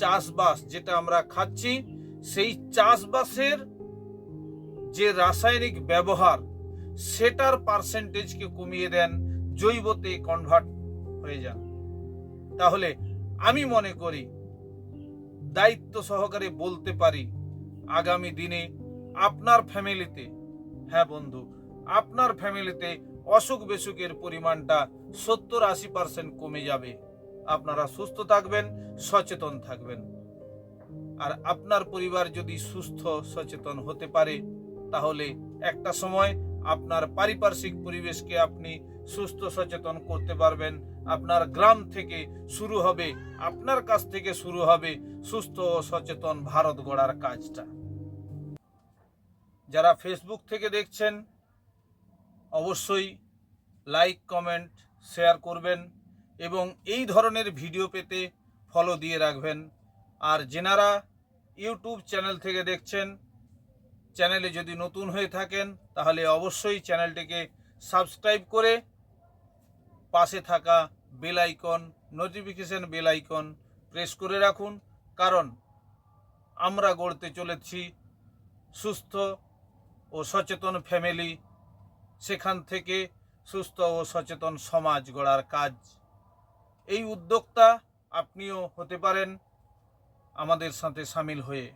চাষবাস যেটা আমরা খাচ্ছি, সেই চাষবাসের যে রাসায়নিক ব্যবহার, সেটার পার্সেন্টেজকে কমিয়ে দেন, জৈবতে কনভার্ট হয়ে যান। তাহলে আমি মনে করি, দায়িত্ব সহকারে বলতে পারি, আগামী দিনে আপনার ফ্যামিলিতে হ্যাঁ বন্ধু, আপনার ফ্যামিলিতে অসুখ বিসুখের পরিমাণটা সত্তর আশি পার্সেন্ট কমে যাবে। আপনারা সুস্থ থাকবেন, সচেতন থাকবেন। আর আপনার পরিবার যদি সুস্থ, সচেতন হতে পারে, তাহলে একটা সময় আপনার পারিপার্শ্বিক পরিবেশকে আপনি সুস্থ, সচেতন করতে পারবেন। আপনার গ্রাম থেকে শুরু হবে, আপনার কাছ থেকে শুরু হবে সুস্থ ও সচেতন ভারত গড়ার কাজটা। যারা ফেসবুক থেকে দেখছেন, অবশ্যই লাইক কমেন্ট শেয়ার করবেন। এবং এই ধরনের ভিডিও পেতে ফলো দিয়ে রাখবেন। আর যেনারা ইউটিউব চ্যানেল থেকে দেখছেন চ্যানেলে যদি নতুন হয়ে থাকেন, তাহলে অবশ্যই চ্যানেলটিকে সাবস্ক্রাইব করে পাশে থাকা bell icon notification bell icon press করে রাখুন। কারণ আমরা গড়তে চলেছি সুস্থ ও সচেতন ফ্যামিলি সেখান থেকে সুস্থ ও সচেতন সমাজ গড়ার কাজ। এই উদ্যোক্তা আপনিও হতে পারেন আমাদের সাথে সামিল হয়ে।